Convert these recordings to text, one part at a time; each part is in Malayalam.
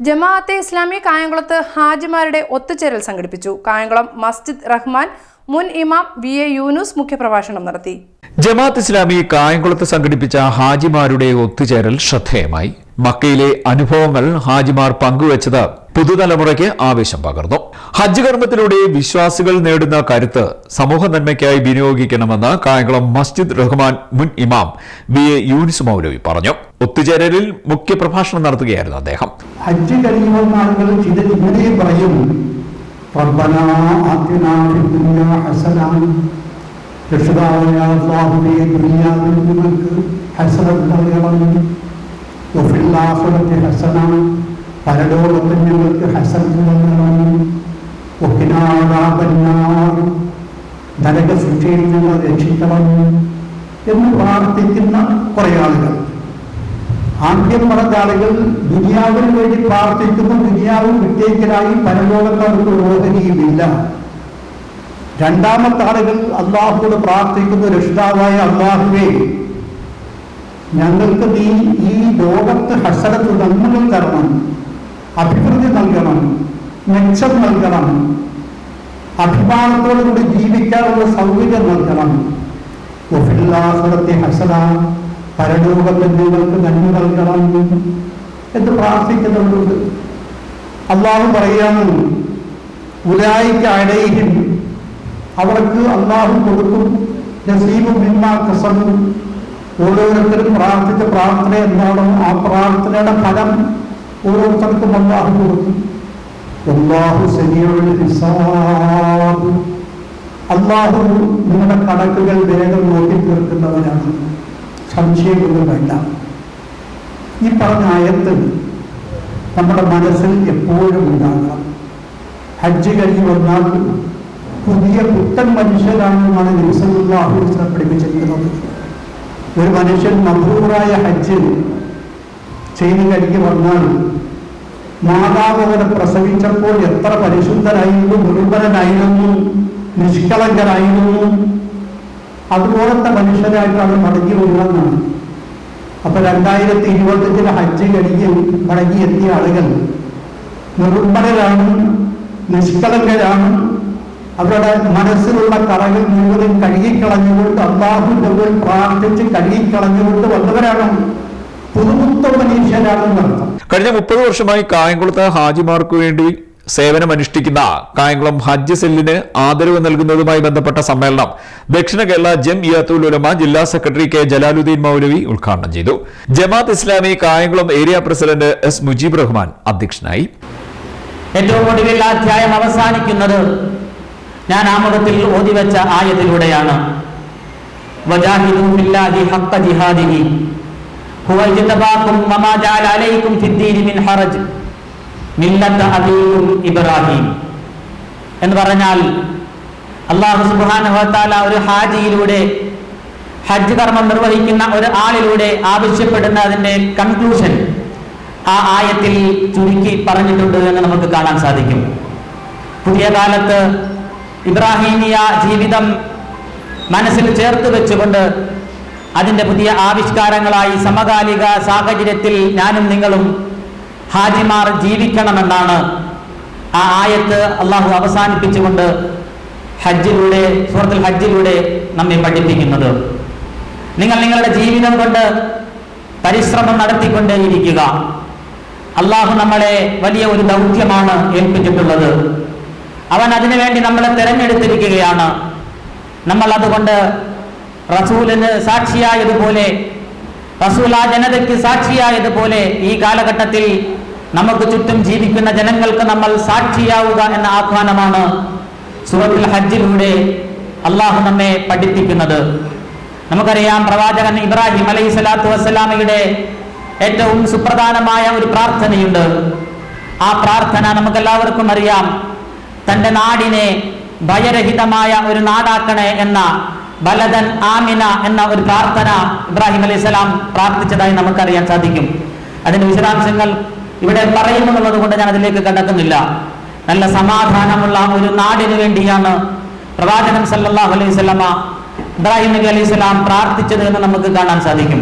ജമാഅത്തെ ഇസ്ലാമി കായംകുളത്ത് ഹാജിമാരുടെ ഒത്തുചേരൽ സംഘടിപ്പിച്ചു. കായംകുളം മസ്ജിദ് റഹ്മാൻ മുൻ ഇമാം വി. എ. യൂനുസ് മുഖ്യപ്രഭാഷണം നടത്തി. ജമാഅത്ത് ഇസ്ലാമി കായംകുളത്ത് സംഘടിപ്പിച്ച ഹാജിമാരുടെ ഒത്തുചേരൽ ശ്രദ്ധേയമായി. മക്കയിലെ അനുഭവങ്ങൾ ഹാജിമാർ പങ്കുവച്ചത് പുതുതലമുറയ്ക്ക് ആവേശം പകർന്നു. ഹജ്ജ് കർമ്മത്തിലൂടെ വിശ്വാസികൾ നേടുന്ന കരുത്ത് സമൂഹ നന്മയ്ക്കായി വിനിയോഗിക്കണമെന്ന് കായംകുളം മസ്ജിദ് റഹ്മാൻ മുൻ ഇമാം വി. എ. യൂനിസ് മൗലവി പറഞ്ഞു. ഒത്തുചേരലിൽ മുഖ്യപ്രഭാഷണം നടത്തുകയായിരുന്നു അദ്ദേഹം. ഹജ്ജ് കഴിയുമ്പോൾ നൽകണം വഫിൽ ആഖിറത്തി ഹസന പരലോകത്തിൽ ഞങ്ങൾക്ക് വഖിനാ അദാബന്നാർ നരക ശിക്ഷയിൽ ഞങ്ങൾ രക്ഷിക്കണം എന്ന് പ്രാർത്ഥിക്കുന്ന കുറേ ആളുകൾ. ആദ്യം പറഞ്ഞ ആളുകൾ ദുനിയാവിന് വേണ്ടി പ്രാർത്ഥിക്കുന്നു ദുനിയാവും വിട്ടേക്കലായി പരലോകത്ത് അവർക്ക് ഓഹരിയുമില്ല. രണ്ടാമത്തെ ആളുകൾ അള്ളാഹുവിനെ പ്രാർത്ഥിക്കുന്ന രക്ഷിതാവായ അള്ളാഹുവേ ഞങ്ങൾക്ക് നീ ഈ ലോകത്ത് ഹസരത്ത് നന്മകൾ തരണം അഭിവൃദ്ധി നൽകണം മെച്ചം നൽകണം അഭിമാനത്തോടുകൂടി ജീവിക്കാനുള്ള സൗകര്യം നൽകണം. വഫില്ലാഹുറത്തെ ഹസന പരലോകത്തിൽ നന്മ നൽകണം എന്ന് പ്രാർത്ഥിക്കുന്നുണ്ട്. അള്ളാഹു പറയാണ് ഉലായിക്ക് അടയിലും അവർക്ക് അള്ളാഹു കൊടുക്കും നസീബും മിമ്മാ കസബും. ഓരോരുത്തരും പ്രാർത്ഥിച്ച പ്രാർത്ഥന എന്താണോ ആ പ്രാർത്ഥനയുടെ ഫലം ഓരോരുത്തർക്കും അള്ളാഹു കൊടുക്കും. അള്ളാഹു അള്ളാഹു നിങ്ങളുടെ കണക്കുകൾ വേഗം നോക്കി തീർക്കുന്നവനാണ്. സംശയമൊന്നും വേണ്ട ഈ പറഞ്ഞ ആയത്ത് നമ്മുടെ മനസ്സിൽ എപ്പോഴും ഉണ്ടാകണം. ഹജ്ജ് കഴിഞ്ഞ് വന്നാൽ പുതിയ പുത്തൻ മനുഷ്യരാണെന്നാണ് നിമിഷമുള്ള പഠിപ്പിച്ചിരിക്കുന്നത്. ഒരു മനുഷ്യൻ മധൂറായ ഹജ്ജ് ചെയ്ത് കഴിഞ്ഞ് വന്നാൽ മാതാവ് അവനെ പ്രസവിച്ചപ്പോൾ എത്ര പരിശുദ്ധനായിരുന്നു നിർമ്മലനായിരുന്നു നിഷ്കളങ്കനായിരുന്നു അതുപോലത്തെ മനുഷ്യനായിട്ട് അവൻ മടങ്ങി വരുമെന്നാണ് അപ്പൊ രണ്ടായിരത്തി ഇരുപത്തിയഞ്ചിലെ ഹജ്ജ് കഴിഞ്ഞ് മടങ്ങി എത്തിയ ആളുകൾ നിർമ്മലരാണ് നിഷ്കളങ്കരാണ് അവരുടെ മനസ്സിലുള്ള കറകൾ മുഴുവൻ കഴുകിക്കളഞ്ഞുകൊണ്ട് അള്ളാഹുവിന്റെ മുമ്പിൽ പ്രാർത്ഥിച്ച് കഴുകിക്കളഞ്ഞുകൊണ്ട് വന്നവരാണ് പുതുമുത്ത മനുഷ്യരാണെന്ന് അർത്ഥം. കഴിഞ്ഞ മുപ്പത് വർഷമായി കായംകുളത്ത് ഹാജിമാർക്ക് വേണ്ടി സേവനമനുഷ്ഠിക്കുന്ന കായംകുളം ഹജ്ജ് സെല്ലിന് ആദരവ് നൽകുന്നതുമായി ബന്ധപ്പെട്ട സമ്മേളനം ദക്ഷിണ കേരള ജം ഇയാത്തുൽ ഉലമ ജില്ലാ സെക്രട്ടറി കെ ജലാലുദ്ദീൻ മൗലവി ഉദ്ഘാടനം ചെയ്തു. Jamaat Islami Kayamkulam area president S Mujeeb Rahman അധ്യക്ഷനായി. ഏറ്റവും ഒടുവിൽ അധ്യായം അവസാനിക്കുന്നത് ഞാൻ ആമുഖത്തിൽ ഓതിവെച്ച ആയതിലൂടെയാണ്. ഇബ്രാഹിം. എന്ന് പറഞ്ഞാൽ വ തആല ഒരു ഹാജിയിലൂടെ ഹജ്ജ് കർമ്മം നിർവഹിക്കുന്ന ഒരു ആളിലൂടെ ആവശ്യപ്പെടുന്ന അതിന്റെ കൺക്ലൂഷൻ ആ ആയത്തിൽ ചുരുക്കി പറഞ്ഞിട്ടുണ്ട് എന്ന് നമുക്ക് കാണാൻ സാധിക്കും. പുതിയ കാലത്ത് ഇബ്രാഹീമിയ ജീവിതം മനസ്സിൽ ചേർത്ത് വെച്ചുകൊണ്ട് അതിന്റെ പുതിയ ആവിഷ്കാരങ്ങളായി സമകാലിക സാഹചര്യത്തിൽ ഞാനും നിങ്ങളും ഹാജിമാർ ജീവിക്കണമെന്നാണ് ആ ആയത്ത് അള്ളാഹു അവസാനിപ്പിച്ചുകൊണ്ട് ഹജ്ജിലൂടെ സുഹൃത്തിൽ ഹജ്ജിലൂടെ നമ്മെ പഠിപ്പിക്കുന്നത്. നിങ്ങൾ നിങ്ങളുടെ ജീവിതം കൊണ്ട് പരിശ്രമം നടത്തിക്കൊണ്ടേയിരിക്കുക. അള്ളാഹു നമ്മളെ വലിയ ഒരു ദൗത്യമാണ് ഏൽപ്പിച്ചിട്ടുള്ളത്. അവൻ അതിനുവേണ്ടി നമ്മളെ തിരഞ്ഞെടുത്തിരിക്കുകയാണ്. നമ്മൾ അതുകൊണ്ട് റസൂലിന് സാക്ഷിയായതുപോലെ റസൂൽ ആ ജനതയ്ക്ക് സാക്ഷിയായതുപോലെ ഈ കാലഘട്ടത്തിൽ നമുക്ക് ചുറ്റും ജീവിക്കുന്ന ജനങ്ങൾക്ക് നമ്മൾ സാക്ഷിയാവുക എന്ന ആഹ്വാനമാണ് സൂറത്തുൽ ഹജ്ജിലൂടെ അള്ളാഹു നമ്മെ പഠിപ്പിക്കുന്നത്. നമുക്കറിയാം പ്രവാചകൻ ഇബ്രാഹിം അലൈഹി സ്വലാത്തു വസ്സലാമയുടെ ഏറ്റവും സുപ്രധാനമായ ഒരു പ്രാർത്ഥനയുണ്ട്. ആ പ്രാർത്ഥന നമുക്കെല്ലാവർക്കും അറിയാം. തന്റെ നാടിനെ ഭയരഹിതമായ ഒരു നാടാക്കണേ എന്ന ബലദൻ ആമിന എന്ന ഒരു പ്രാർത്ഥന ഇബ്രാഹിം അലൈഹി സ്വലാം പ്രാർത്ഥിച്ചതായി നമുക്കറിയാൻ സാധിക്കും. അതിന്റെ വിശദാംശങ്ങൾ ഇവിടെ പറയുന്നുള്ളത് കൊണ്ട് ഞാൻ അതിലേക്ക് കടക്കുന്നില്ല. നല്ല സമാധാനമുള്ള ഒരു നാടിനു വേണ്ടിയാണ് പ്രവാചകൻ സല്ലാഹു അലൈഹി സ്വലമ ഇബ്രാഹിം നബി അലൈഹി സ്വലാം പ്രാർത്ഥിച്ചത് എന്ന് നമുക്ക് കാണാൻ സാധിക്കും.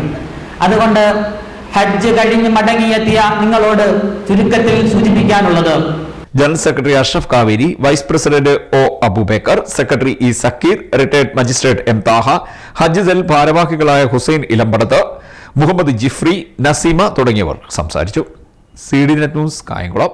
അതുകൊണ്ട് ഹജ്ജ് കഴിഞ്ഞ് മടങ്ങിയെത്തിയ നിങ്ങളോട് ചുരുക്കത്തിൽ സൂചിപ്പിക്കാനുള്ളത് general secretary Ashraf Kaveri vice president O Abubakar secretary E Zakir retired magistrate M Thaha Hajj cell ഭാരവാഹികളായ ഹുസൈൻ ഇലമ്പടത്ത് മുഹമ്മദ് ജിഫ്രി നസീമ തുടങ്ങിയവർ സംസാരിച്ചു. C D net news Kayamkulam.